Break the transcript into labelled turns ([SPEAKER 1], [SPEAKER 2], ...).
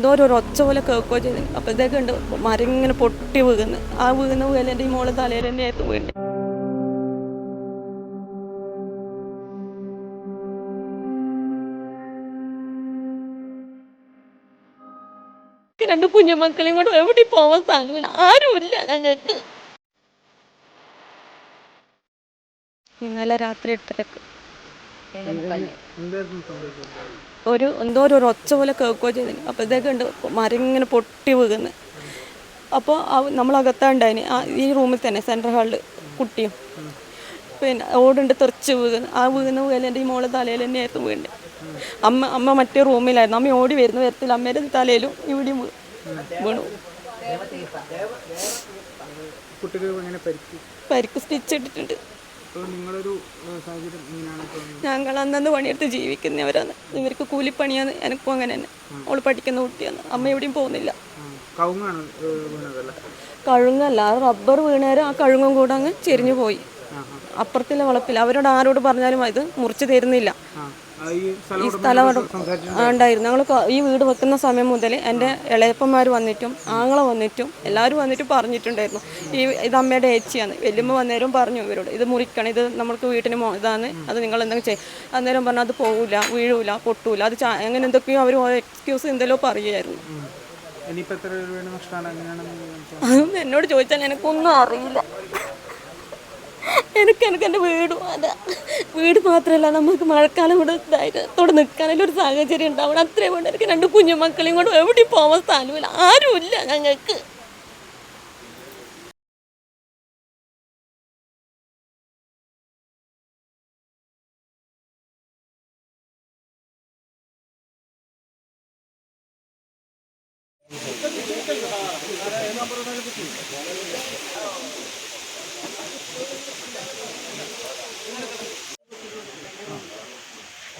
[SPEAKER 1] എന്തോ ഒരു ഒച്ച പോലെ കേൾക്കുകയോ ചെയ്തു അപ്പോഴത്തേക്ക് ഉണ്ട് മരം ഇങ്ങനെ പൊട്ടി വീകുന്നു ആ വീകുന്ന പോലെ എന്റെ ഈ മോളെ തലയിൽ തന്നെ ആയിരുന്നു വീണ്ടും രണ്ട് കുഞ്ഞുമക്കളെയും എവിടെ പോവാൻ ആരുമില്ല ഞങ്ങൾക്ക്. ഇന്നലെ രാത്രി എട്ടരക്ക് ഒരു എന്തോ ഒരു ഒച്ച പോലെ കേൾക്കുകയോ ചെയ്തു. ഇതൊക്കെ ഉണ്ട് മരം ഇങ്ങനെ പൊട്ടി വീകുന്നത് അപ്പോൾ ആ ഈ റൂമിൽ തന്നെ സെൻട്രൽ ഹാളിൽ കുട്ടിയും. പിന്നെ ഓടുണ്ട് തെറിച്ച് വീകുന്നു ആ വീകുന്ന പോലെ എന്റെ ഈ മോളെ തലയിൽ തന്നെ ആയിരുന്നു വീണ്ടേ അമ്മ അമ്മ മറ്റേ റൂമിലായിരുന്നു. അമ്മ ഓടി വരുന്ന വരത്തിൽ അമ്മയുടെ തലയിലും ഇവിടെയും വീണു.
[SPEAKER 2] കുട്ടിക്ക് എങ്ങനെ പരിക്ക്.
[SPEAKER 1] പരിക്ക് സ്റ്റിച്ച് ഇട്ടിട്ടുണ്ട്. ഞങ്ങൾ അന്നന്ന് പണിയെടുത്ത് ജീവിക്കുന്നവരാണ്. ഇവർക്ക് കൂലിപ്പണിയാണ് എനിക്കും അങ്ങനെ തന്നെ അവൾ പഠിക്കുന്ന കുട്ടിയാണ്. അമ്മ എവിടെയും പോകുന്നില്ല. കഴുങ്ങല്ല ആ റബ്ബർ വീണേരം ആ കഴുങ്ങും കൂടെ അങ്ങ് ചെരിഞ്ഞു പോയി. അപ്പുറത്തിലെ വളപ്പിൽ അവരോട് ആരോട് പറഞ്ഞാലും അത് മുറിച്ച് തരുന്നില്ല.
[SPEAKER 2] ഈ സ്ഥലം
[SPEAKER 1] ഉണ്ടായിരുന്നു. ഞങ്ങൾ ഈ വീട് വെക്കുന്ന സമയം മുതൽ എന്റെ ഇളയപ്പന്മാർ വന്നിട്ടും ആങ്ങളെ വന്നിട്ടും എല്ലാവരും വന്നിട്ട് പറഞ്ഞിട്ടുണ്ടായിരുന്നു. ഈ ഇത് അമ്മയുടെ ഏച്ചിയാണ്. വലിയമ്മ വന്നേരം പറഞ്ഞു ഇവരോട് ഇത് മുറിക്കണം ഇത് നമ്മൾക്ക് വീട്ടിന് ഇതാണ് അത് നിങ്ങൾ എന്തെങ്കിലും ചെയ്യും. അന്നേരം പറഞ്ഞാൽ അത് പോവില്ല വീഴൂല പൊട്ടൂല അത് അങ്ങനെ എന്തൊക്കെയോ അവർ എക്സ്ക്യൂസ് എന്തെല്ലോ പറയുമായിരുന്നു എന്നോട് ചോദിച്ചാൽ എനിക്കൊന്നും അറിയില്ല. എനിക്ക് എനിക്ക് എന്റെ വീടും അതാ വീട് മാത്രമല്ല നമുക്ക് മഴക്കാലം കൂടെ ധൈര്യത്തോടെ നിൽക്കാനുള്ള ഒരു സാഹചര്യം ഉണ്ടാവണം അത്രയും കൊണ്ട് എനിക്ക് രണ്ട് കുഞ്ഞുമക്കളെയും കൊണ്ട് എവിടെയും പോകാൻ സ്ഥലമില്ല. ആരുമില്ല ഞങ്ങൾക്ക്.